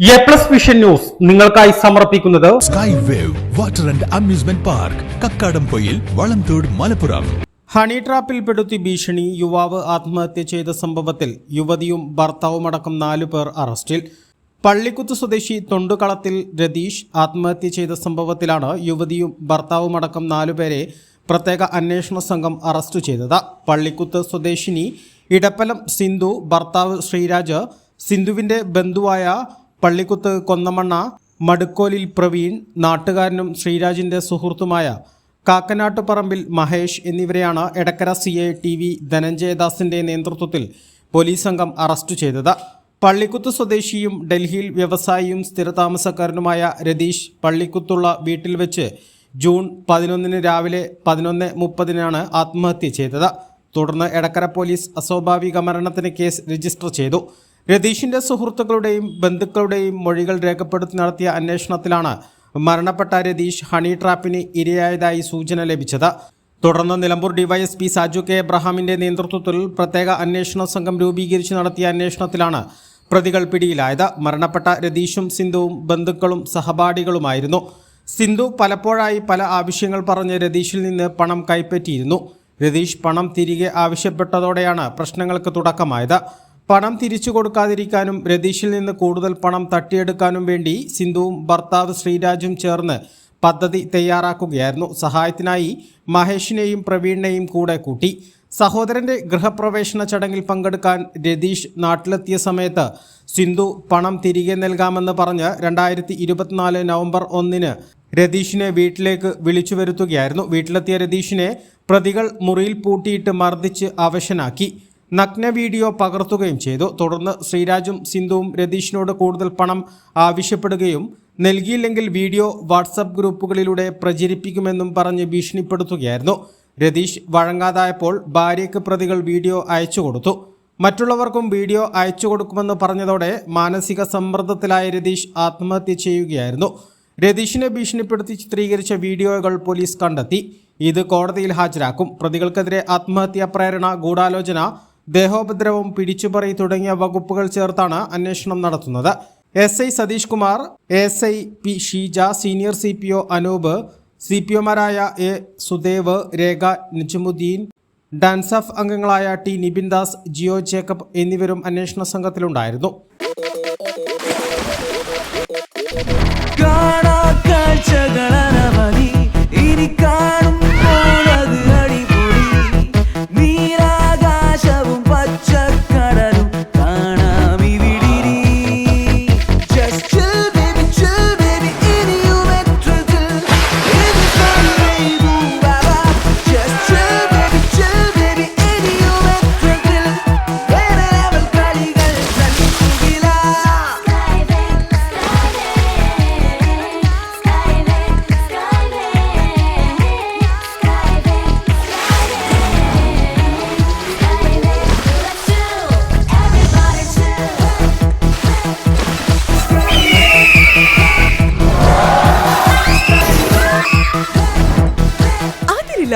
A plus vision news നിങ്ങൾക്കായി സമർപ്പിക്കുന്നത് Sky Wave Water and Amusement Park Kakkadampoyil Valamthode Malappuram. Honey ട്രാപ്പിൽ പെടുത്തി ഭീഷണി യുവാവ് ആത്മഹത്യ ചെയ്ത സംഭവത്തിൽ യുവതിയും ഭർത്താവുമടക്കം നാലു പേർ അറസ്റ്റിൽ. പള്ളിക്കുത്ത് സ്വദേശി തൊണ്ടുകളത്തിൽ രതീഷ് ആത്മഹത്യ ചെയ്ത സംഭവത്തിലാണ് യുവതിയും ഭർത്താവുമടക്കം നാലുപേരെ പ്രത്യേക അന്വേഷണ സംഘം അറസ്റ്റ് ചെയ്തത്. പള്ളിക്കുത്ത് സ്വദേശിനി ഇടപ്പലം സിന്ധു ഭർത്താവ് ശ്രീരാജ് സിന്ധുവിന്റെ ബന്ധുവായ പള്ളിക്കുത്ത് കൊന്നമണ്ണ മടുക്കോലിൽ പ്രവീൺ നാട്ടുകാരനും ശ്രീരാജിന്റെ സുഹൃത്തുമായ കാക്കനാട്ടുപറമ്പിൽ മഹേഷ് എന്നിവരെയാണ് Edakkara C A T V ധനഞ്ജയദാസിന്റെ നേതൃത്വത്തിൽ പോലീസ് സംഘം അറസ്റ്റ് ചെയ്തത്. പള്ളിക്കുത്ത് സ്വദേശിയും ഡൽഹിയിൽ വ്യവസായിയും സ്ഥിരതാമസക്കാരനുമായ രതീഷ് പള്ളിക്കുത്തുള്ള വീട്ടിൽ വെച്ച് ജൂൺ പതിനൊന്നിന് രാവിലെ പതിനൊന്ന് മുപ്പതിനാണ് ആത്മഹത്യ ചെയ്തത്. തുടർന്ന് എടക്കര പോലീസ് അസ്വാഭാവിക മരണത്തിന് കേസ് രജിസ്റ്റർ ചെയ്തു. രതീഷിന്റെ സുഹൃത്തുക്കളുടെയും ബന്ധുക്കളുടെയും മൊഴികൾ രേഖപ്പെടുത്തി നടത്തിയ അന്വേഷണത്തിലാണ് മരണപ്പെട്ട രതീഷ് ഹണി ട്രാപ്പിന് ഇരയായതായി സൂചന ലഭിച്ചത്. തുടർന്ന് നിലമ്പൂർ ഡിവൈഎസ്പി സാജു കെ എബ്രഹാമിന്റെ നേതൃത്വത്തിൽ പ്രത്യേക അന്വേഷണ സംഘം രൂപീകരിച്ച് നടത്തിയ അന്വേഷണത്തിലാണ് പ്രതികൾ പിടിയിലായത്. മരണപ്പെട്ട രതീഷും സിന്ധുവും ബന്ധുക്കളും സഹപാഠികളുമായിരുന്നു. സിന്ധു പലപ്പോഴായി പല ആവശ്യങ്ങൾ പറഞ്ഞ് രതീഷിൽ നിന്ന് പണം കൈപ്പറ്റിയിരുന്നു. രതീഷ് പണം തിരികെ ആവശ്യപ്പെട്ടതോടെയാണ് പ്രശ്നങ്ങൾക്ക് തുടക്കമായത്. പണം തിരിച്ചു കൊടുക്കാതിരിക്കാനും രതീഷിൽ നിന്ന് കൂടുതൽ പണം തട്ടിയെടുക്കാനും വേണ്ടി സിന്ധുവും ഭർത്താവ് ശ്രീരാജും ചേർന്ന് പദ്ധതി തയ്യാറാക്കുകയായിരുന്നു. സഹായത്തിനായി മഹേഷിനെയും പ്രവീണിനെയും കൂടെ കൂട്ടി. സഹോദരന്റെ ഗൃഹപ്രവേശന ചടങ്ങിൽ പങ്കെടുക്കാൻ രതീഷ് നാട്ടിലെത്തിയ സമയത്ത് സിന്ധു പണം തിരികെ നൽകാമെന്ന് പറഞ്ഞ് രണ്ടായിരത്തി ഇരുപത്തിനാല് നവംബർ ഒന്നിന് രതീഷിനെ വീട്ടിലേക്ക് വിളിച്ചു വരുത്തുകയായിരുന്നു. വീട്ടിലെത്തിയ രതീഷിനെ പ്രതികൾ മുറിയിൽ പൂട്ടിയിട്ട് മർദ്ദിച്ച് അവശനാക്കി. നഗ്ന വീഡിയോ പകർത്തുകയും ചെയ്തു. തുടർന്ന് ശ്രീരാജും സിന്ധുവും രതീഷിനോട് കൂടുതൽ പണം ആവശ്യപ്പെടുകയും നൽകിയില്ലെങ്കിൽ വീഡിയോ വാട്സപ്പ് ഗ്രൂപ്പുകളിലൂടെ പ്രചരിപ്പിക്കുമെന്നും പറഞ്ഞ് ഭീഷണിപ്പെടുത്തുകയായിരുന്നു. രതീഷ് വഴങ്ങാതായപ്പോൾ ഭാര്യയ്ക്ക് പ്രതികൾ വീഡിയോ അയച്ചു കൊടുത്തു. മറ്റുള്ളവർക്കും വീഡിയോ അയച്ചു കൊടുക്കുമെന്ന് പറഞ്ഞതോടെ മാനസിക സമ്മർദ്ദത്തിലായ രതീഷ് ആത്മഹത്യ ചെയ്യുകയായിരുന്നു. രതീഷിനെ ഭീഷണിപ്പെടുത്തി ചിത്രീകരിച്ച വീഡിയോകൾ പോലീസ് കണ്ടെത്തി. ഇത് കോടതിയിൽ ഹാജരാക്കും. പ്രതികൾക്കെതിരെ ആത്മഹത്യാ പ്രേരണ ഗൂഢാലോചന ദേഹോപദ്രവം പിടിച്ചുപറി തുടങ്ങിയ വകുപ്പുകൾ ചേർത്താണ് അന്വേഷണം നടത്തുന്നത്. S I Satheesh Kumar S I P Sheeja senior C P O Anoop C P ഒമാരായ A Sudev Rekha Najmuddin DANSAF അംഗങ്ങളായ ടി നിബിൻ ദാസ് ജിയോ ജേക്കബ് എന്നിവരും അന്വേഷണ സംഘത്തിലുണ്ടായിരുന്നു.